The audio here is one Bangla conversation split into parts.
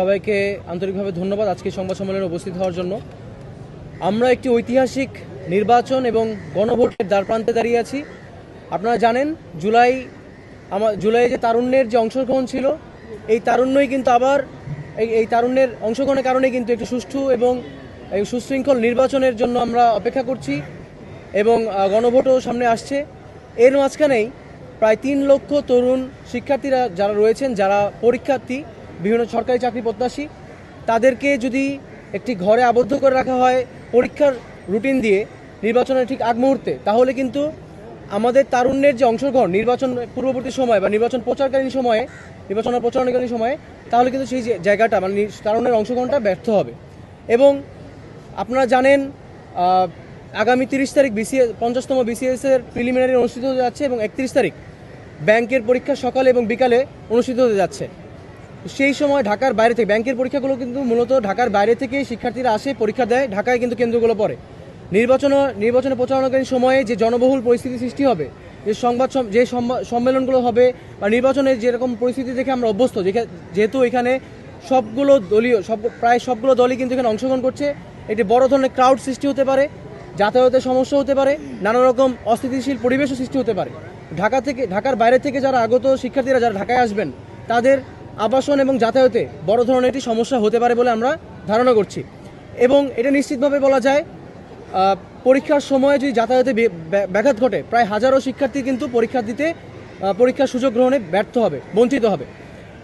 সবাইকে আন্তরিকভাবে ধন্যবাদ আজকে সংবাদ সম্মেলনে উপস্থিত হওয়ার জন্য। আমরা একটি ঐতিহাসিক নির্বাচন এবং গণভোটের দ্বারপ্রান্তে দাঁড়িয়ে আছি। আপনারা জানেন, জুলাই আমার জুলাইয়ে যে তারুণ্যের যে অংশগ্রহণ ছিল, এই তারুণ্যই কিন্তু আবার, এই এই তারুণ্যের অংশগ্রহণের কারণে কিন্তু একটি সুষ্ঠু এবং এই সুশৃঙ্খল নির্বাচনের জন্য আমরা অপেক্ষা করছি এবং গণভোটও সামনে আসছে। এর মাঝখানেই প্রায় তিন লক্ষ তরুণ শিক্ষার্থীরা যারা রয়েছেন, যারা পরীক্ষার্থী বিভিন্ন সরকারি চাকরি প্রত্যাশী, তাদেরকে যদি একটি ঘরে আবদ্ধ করে রাখা হয় পরীক্ষার রুটিন দিয়ে নির্বাচনের ঠিক আগ মুহূর্তে, তাহলে কিন্তু আমাদের তারুণ্যের যে অংশগ্রহণ নির্বাচন পূর্ববর্তী সময় বা নির্বাচন প্রচারকালীন সময়ে, নির্বাচন প্রচারণকালীন সময়ে, তাহলে কিন্তু সেই জায়গাটা মানে তারুণ্যের অংশগ্রহণটা ব্যর্থ হবে। এবং আপনারা জানেন আগামী তিরিশ তারিখ বিসিএস পঞ্চাশতম বিসিএস এর প্রিলিমিনারি অনুষ্ঠিত হতে যাচ্ছে এবং একত্রিশ তারিখ ব্যাংকের পরীক্ষা সকালে এবং বিকালে অনুষ্ঠিত হতে যাচ্ছে। সেই সময় ঢাকার বাইরে থেকে, ব্যাংকের পরীক্ষাগুলো কিন্তু মূলত ঢাকার বাইরে থেকে শিক্ষার্থীরা আসে, পরীক্ষা দেয়, ঢাকায় কিন্তু কেন্দ্রগুলো পড়ে। নির্বাচন, নির্বাচনে প্রচারণাকালীন সময়ে যে জনবহুল পরিস্থিতি সৃষ্টি হবে, যে সংবাদ যে সম্মেলনগুলো হবে, বা নির্বাচনের যেরকম পরিস্থিতি দেখে আমরা অভ্যস্ত যেহেতু এখানে সবগুলো দলীয়, সব, প্রায় সবগুলো দলই কিন্তু এখানে অংশগ্রহণ করছে, একটি বড় ধরনের ক্রাউড সৃষ্টি হতে পারে, যাতায়াতের সমস্যা হতে পারে, নানা রকম অস্থিতিশীল পরিবেশও সৃষ্টি হতে পারে। ঢাকা থেকে, ঢাকার বাইরে থেকে যারা আগত শিক্ষার্থীরা যারা ঢাকায় আসবেন, তাদের আবাসন এবং যাতায়াতে বড় ধরনের একটি সমস্যা হতে পারে বলে আমরা ধারণা করছি। এবং এটা নিশ্চিতভাবে বলা যায় পরীক্ষার সময়ে যদি যাতায়াতে ব্যাঘাত ঘটে, প্রায় হাজারো শিক্ষার্থী কিন্তু পরীক্ষা দিতে পরীক্ষার সুযোগ গ্রহণে ব্যর্থ হবে, বঞ্চিত হবে।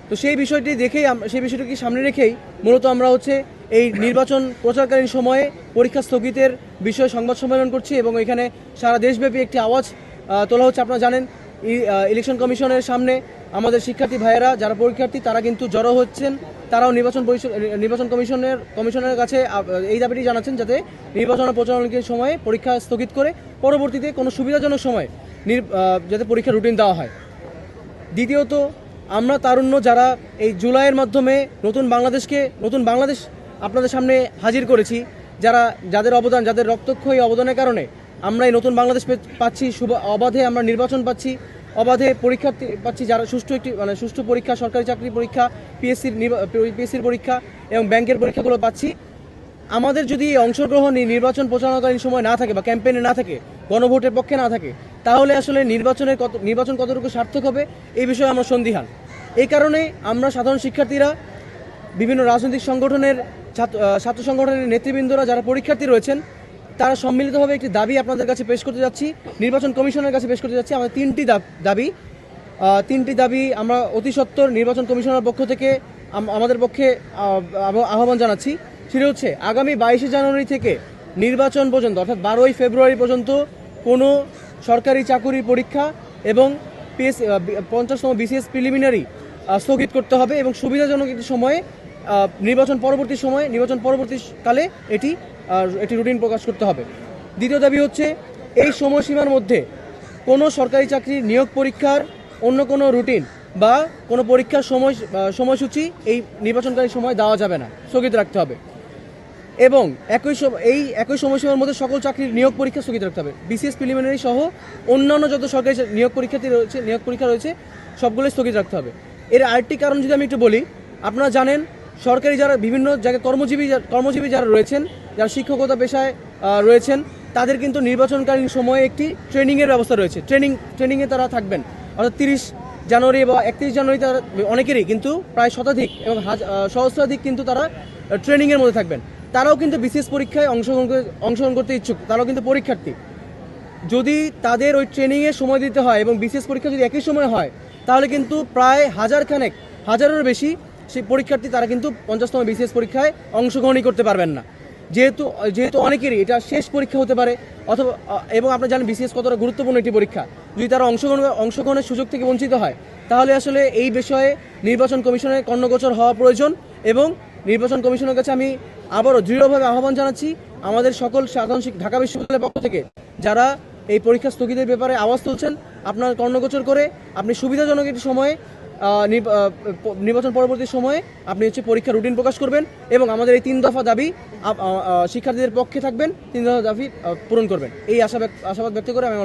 তো সেই বিষয়টি দেখেই সেই বিষয়টিকে সামনে রেখেই মূলত আমরা হচ্ছে এই নির্বাচন প্রচারকালীন সময়ে পরীক্ষা স্থগিতের বিষয়ে সংবাদ সম্মেলন করছি এবং এখানে সারা দেশব্যাপী একটি আওয়াজ তোলা হচ্ছে। আপনারা জানেন ইলেকশন কমিশনের সামনে আমাদের শিক্ষার্থী ভাইয়েরা, যারা পরীক্ষার্থী, তারা কিন্তু জড়ো হচ্ছেন। তারাও নির্বাচন পরিষদ নির্বাচন কমিশনের কমিশনের কাছে এই দাবিটি জানাচ্ছেন যাতে নির্বাচন প্রচারণের সময়ে পরীক্ষা স্থগিত করে পরবর্তীতে কোনো সুবিধাজনক সময় যাতে পরীক্ষার রুটিন দেওয়া হয়। দ্বিতীয়ত, আমরা তারুণ্য যারা এই জুলাইয়ের মাধ্যমে নতুন বাংলাদেশকে নতুন বাংলাদেশ আপনাদের সামনে হাজির করেছি, যারা যাদের অবদান, যাদের রক্তক্ষয়ী অবদানের কারণে আমরা এই নতুন বাংলাদেশ পাচ্ছি। অবাধে আমরা নির্বাচন পাচ্ছি। অবাধে পরীক্ষার্থী পাচ্ছি যারা সুষ্ঠু একটি মানে সুষ্ঠু পরীক্ষা, সরকারি চাকরি পরীক্ষা পিএসসির পিএসসির পরীক্ষা এবং ব্যাংকের পরীক্ষাগুলো পাচ্ছি। আমাদের যদি অংশগ্রহণ এই নির্বাচন প্রচারণাকালীন সময় না থাকে বা ক্যাম্পেইনে না থাকে, গণভোটের পক্ষে না থাকে, তাহলে আসলে নির্বাচনের কত, নির্বাচন কতটুকু সার্থক হবে, এই বিষয়ে আমরা সন্দিহান। এই কারণে আমরা সাধারণ শিক্ষার্থীরা, বিভিন্ন রাজনৈতিক সংগঠনের ছাত্র ছাত্র সংগঠনের নেতৃবৃন্দরা, যারা পরীক্ষার্থী রয়েছেন তারা সম্মিলিতভাবে একটি দাবি আপনাদের কাছে পেশ করতে যাচ্ছি। নির্বাচন কমিশনের কাছে পেশ করতে যাচ্ছি। আমাদের তিনটি দাব- তিনটি দাবি আমরা অতি সত্বর নির্বাচন কমিশনের পক্ষ থেকে আমাদের পক্ষে আহ, আহ- আহ্বান জানাচ্ছি। সেটা হচ্ছে আগামী বাইশে জানুয়ারি থেকে নির্বাচন পর্যন্ত অর্থাৎ বারোই ফেব্রুয়ারি পর্যন্ত কোনো সরকারি চাকুরির পরীক্ষা এবং পিএস পঞ্চাশতম বিসিএস প্রিলিমিনারি স্থগিত করতে হবে এবং সুবিধাজনক একটি সময়ে নির্বাচন পরবর্তী সময়ে নির্বাচন পরবর্তীকালে এটি এটি রুটিন প্রকাশ করতে হবে। দ্বিতীয় দাবি হচ্ছে, এই সময়সীমার মধ্যে কোনো সরকারি চাকরির নিয়োগ পরীক্ষার অন্য কোনো রুটিন বা কোনো পরীক্ষার সময় সময়সূচি এই নির্বাচনকারী সময় দেওয়া যাবে না, স্থগিত রাখতে হবে। এবং একই এই একই সময়সীমার মধ্যে সকল চাকরির নিয়োগ পরীক্ষা স্থগিত রাখতে হবে। বিসিএস প্রিলিমিনারি সহ অন্যান্য যত সরকারি নিয়োগ পরীক্ষার্থী রয়েছে, নিয়োগ পরীক্ষা রয়েছে, সবগুলোই স্থগিত রাখতে হবে। এর আরেকটি কারণ যদি আমি একটু বলি, আপনারা জানেন, সরকারি যারা বিভিন্ন জায়গায় কর্মজীবী কর্মজীবী যারা রয়েছেন যারা শিক্ষকতা পেশায় রয়েছেন, তাদের কিন্তু নির্বাচনকালীন সময়ে একটি ট্রেনিংয়ের ব্যবস্থা রয়েছে। ট্রেনিং, ট্রেনিংয়ে তারা থাকবেন। অর্থাৎ তিরিশ জানুয়ারি বা একত্রিশ জানুয়ারি তারা অনেকেরই কিন্তু প্রায় শতাধিক এবং সহস্রাধিক কিন্তু তারা ট্রেনিংয়ের মধ্যে থাকবেন। তারাও কিন্তু বিশেষ পরীক্ষায় অংশগ্রহণ অংশগ্রহণ করতে ইচ্ছুক। তারাও কিন্তু পরীক্ষার্থী। যদি তাদের ওই ট্রেনিংয়ে সময় দিতে হয় এবং বিশেষ পরীক্ষা যদি একই সময় হয়, তাহলে কিন্তু প্রায় হাজার খানেক, হাজারেরও বেশি সেই পরীক্ষার্থী তারা কিন্তু পঞ্চাশতম বিশেষ পরীক্ষায় অংশগ্রহণই করতে পারবেন না। যেহেতু যেহেতু অনেকেরই এটা শেষ পরীক্ষা হতে পারে, অথবা এবং আপনারা জানেন বিশেষ কতটা গুরুত্বপূর্ণ একটি পরীক্ষা। যদি তারা অংশগ্রহণ, অংশগ্রহণের সুযোগ থেকে বঞ্চিত হয়, তাহলে আসলে এই বিষয়ে নির্বাচন কমিশনের কর্ণগোচর হওয়া প্রয়োজন এবং নির্বাচন কমিশনের কাছে আমি আবারও দৃঢ়ভাবে আহ্বান জানাচ্ছি আমাদের সকল সাধারণ ঢাকা বিশ্ববিদ্যালয়ের পক্ষ থেকে, যারা এই পরীক্ষা স্থগিতের ব্যাপারে আওয়াজ তুলছেন, আপনার কর্ণগোচর করে আপনি সুবিধাজনক একটি সময়ে নির্বাচন পরবর্তী সময়ে আপনি হচ্ছে পরীক্ষা রুটিন প্রকাশ করবেন এবং আমাদের এই তিন দফা দাবি শিক্ষার্থীদের পক্ষে থাকবেন, তিন দফা দাবি পূরণ করবেন। এই আশা আশাবাদ ব্যক্ত করে আমি আমার